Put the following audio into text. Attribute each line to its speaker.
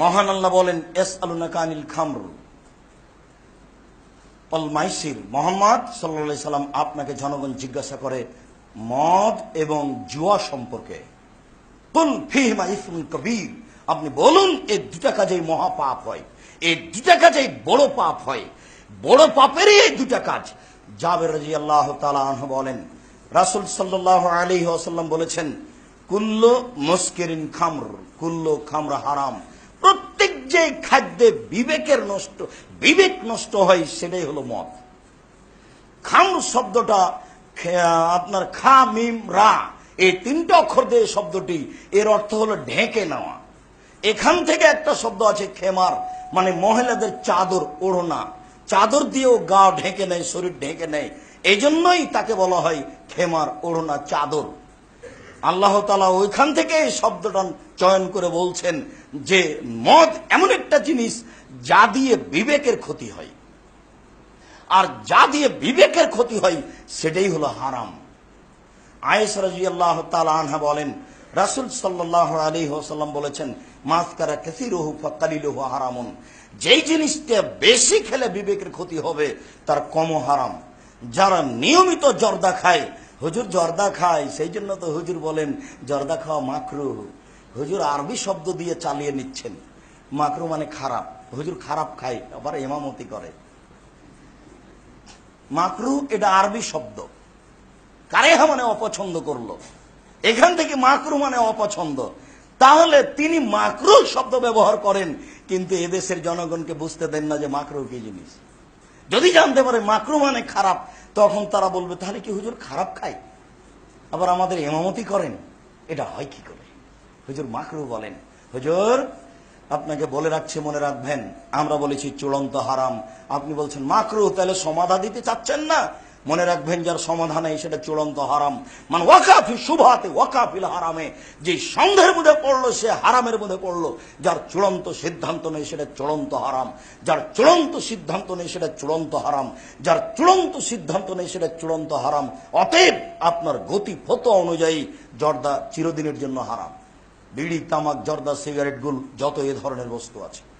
Speaker 1: মহান আল্লাহ বলেন এস আলুনা কানিল খামর। অল মাইসির মোহাম্মদ সাল্লা সাল্লাম আপনাকে জনগণ জিজ্ঞাসা করে, মদ এবং জুয়া সম্পর্কে? কুল ফিহিমা ইসমুল কবির। আপনি বলুন এই দুটা কাজেই মহা পাপ হয় এই দুটা কাজেই বড় পাপ হয়, বড় পাপেরই এই দুটা কাজ। জাবের রাজি আল্লাহ তালাহ বলেন, রাসুল সাল্লাহ আলী আসাল্লাম বলেছেন, কুল্ল মুস্কিরিন খামর। কুল্ল খামরা হারাম। যে খাদ্যে বিবেকের নষ্ট, বিবেক নষ্ট হয়, সেটাই হলো মদ। খামর শব্দটা আপনার খা, মিম, রা, এই তিনটা অক্ষর দিয়ে শব্দটি, এর অর্থ হলো ঢেকে নেওয়া। এখান থেকে একটা শব্দ আছে খেমার মানে মহিলাদের চাদর ওড়না। চাদর দিয়েও গা ঢেকে নেয়, শরীর ঢেকে নেয়। এই জন্যই তাকে বলা হয় খেমার, ওড়না, চাদর। আল্লাহ তালা ওইখান থেকে এই শব্দটা চয়ন করে বলছেন যে, মদ এমন একটা জিনিস যা দিয়ে বিবেকের ক্ষতি হয়। আর যা দিয়ে বিবেকের ক্ষতি হয়, সেটাই হলো হারাম। আয়েস রাজি আল্লাহ আনহা বলেন, রাসুল সাল্লাহ আলী ওসাল্লাম বলেছেন, মাস্কারা কেসিরহু ফাকালিলহু হারামুন। যেই জিনিসটা বেশি খেলে বিবেকের ক্ষতি হবে, তার কম হারাম। যারা নিয়মিত জর্দা খায় হুজুর জর্দা খায়, সেই জন্য তো হুজুর বলেন, জর্দা খাওয়া মাকরু। হুজুর আরবি শব্দ দিয়ে চালিয়ে নিচ্ছেন। মাকরু মানে খারাপ। হুজুর খারাপ খায়, আবার এমামতি করে। মাকরু এটা আরবি শব্দ। কারেহা মানে অপছন্দ করল? এখান থেকে মাকরু মানে অপছন্দ। তাহলে তিনি মাকরু শব্দ ব্যবহার করেন, কিন্তু এদেশের জনগণকে বুঝতে দেন না যে মাকরু কি জিনিস। যদি জানতে পারে মাকরু মানে খারাপ তখন তারা বলবে, তাহলে কি হুজুর খারাপ খায়? আবার আমাদের এমামতি করেন, এটা হয় কি করে? হুজুর মাকরু বলেন, হুজুর, আপনাকে বলে রাখছে, মনে রাখবেন, আমরা বলেছি চূড়ান্ত হারাম। আপনি বলছেন মাকরু, তাহলে সমাধা দিতে চাচ্ছেন না? মনে রাখবেন, যার সমাধান সেটা চূড়ান্ত হারাম। মানে ওয়াকাফি শুভাতে ওয়াকাফিল হারামে। যে সন্দেহের মধ্যে পড়ল, সে হারামের মধ্যে পড়ল। যার চূড়ান্ত সিদ্ধান্ত নেই, সেটা চূড়ান্ত হারাম। যার চূড়ান্ত সিদ্ধান্ত নেই, সেটা চূড়ান্ত হারাম। যার চূড়ান্ত সিদ্ধান্ত নেই, সেটা চূড়ান্ত হারাম। অতএব আপনার গতি ফতো অনুযায়ী জর্দা চিরদিনের জন্য হারাম। বিড়ি, তামাক, জর্দা সিগারেট গুল যত এ ধরনের বস্তু আছে।